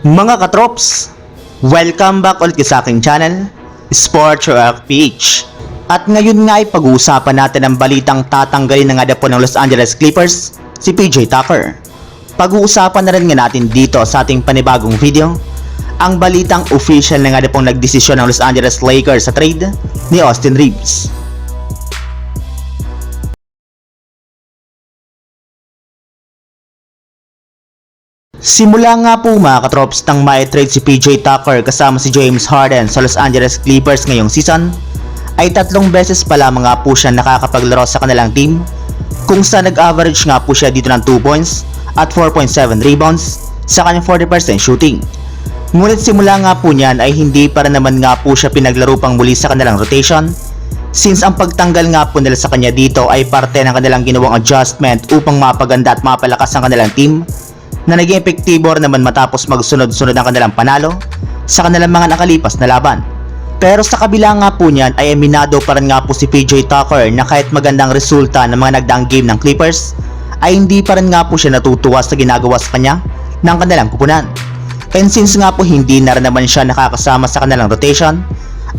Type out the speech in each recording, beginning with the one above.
Mga katrops, welcome back ulit sa aking channel, Sports Rock PH. At ngayon nga ay pag-uusapan natin ang balitang tatanggalin na nga daw po ng Los Angeles Clippers, si PJ Tucker. Pag-uusapan na rin nga natin dito sa ating panibagong video, ang balitang official na nga pong nagdesisyon ng Los Angeles Lakers sa trade ni Austin Reeves. Simula nga po mga katrops nang ma-trade si PJ Tucker kasama si James Harden sa Los Angeles Clippers ngayong season, ay tatlong beses pa lamang nga po siya nakakapaglaro sa kanilang team kung saan nag-average nga po siya dito ng 2 points at 4.7 rebounds sa kanyang 40% shooting. Ngunit simula nga po niyan ay hindi pa rin naman nga po siya pinaglaro pang muli sa kanilang rotation since ang pagtanggal nga po nila sa kanya dito ay parte ng kanilang ginawang adjustment upang mapaganda at mapalakas ang kanilang team na naging epektibo naman matapos magsunod-sunod ang kanilang panalo sa kanilang mga nakalipas na laban. Pero sa kabila nga po niyan ay aminado pa rin nga po si PJ Tucker na kahit magandang resulta ng mga nagdaang game ng Clippers ay hindi pa rin nga po siya natutuwa sa ginagawa sa kanya ng kanilang kupunan. And since nga po hindi na rin naman siya nakakasama sa kanilang rotation,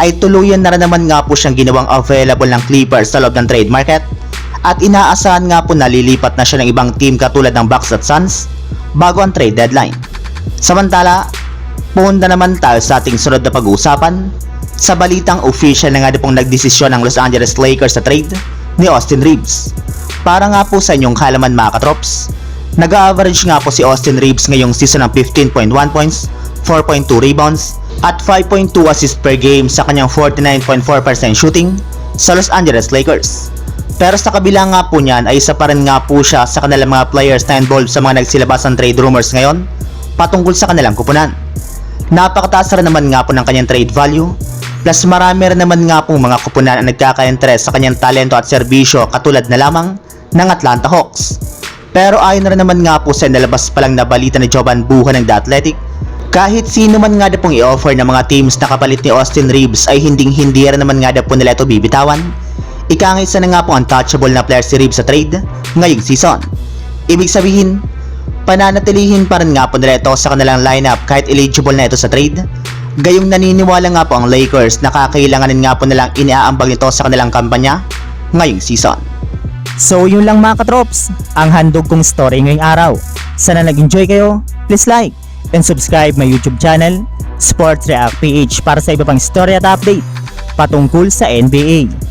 ay tuluyan na rin naman nga po siyang ginawang available ng Clippers sa loob ng trade market at inaasahan nga po na lilipat na siya ng ibang team katulad ng Bucks at Suns bago ang trade deadline. Samantala, punta naman tayo sa ating sunod na pag-uusapan sa balitang official na nga pong nagdesisyon ng Los Angeles Lakers sa trade ni Austin Reeves. Para nga po sa inyong kalaman mga katrops, nag-average nga po si Austin Reeves ngayong season ng 15.1 points, 4.2 rebounds, at 5.2 assists per game sa kanyang 49.4% shooting sa Los Angeles Lakers. Pero sa kabila nga po niyan ay isa pa rin nga po siya sa kanilang mga players na involved sa mga nagsilabas ng trade rumors ngayon patungkol sa kanilang kupunan. Napakataas rin naman nga po ng kanyang trade value plus marami rin naman nga po mga kupunan ang nagkaka-interest sa kanyang talento at serbisyo katulad na lamang ng Atlanta Hawks. Pero ayon rin naman nga po sa nalabas pa lang na balita ni Jovan Buha ng The Athletic, kahit sino man nga na pong i-offer ng mga teams na kapalit ni Austin Reeves ay hinding hindi rin naman nga na po nila ito bibitawan. Ika nga isa na nga po untouchable na player si Reeves sa trade ngayong season. Ibig sabihin, pananatilihin pa rin nga po nila ito sa kanilang lineup kahit eligible na ito sa trade. Gayong naniniwala nga po ang Lakers na kakailanganin nga po nilang iniaambag nito sa kanilang kampanya ngayong season. So yun lang mga katrops, ang handog kong story ngayong araw. Sana nag-enjoy kayo, please like and subscribe my YouTube channel, Sports React PH para sa iba pang story at update patungkol sa NBA.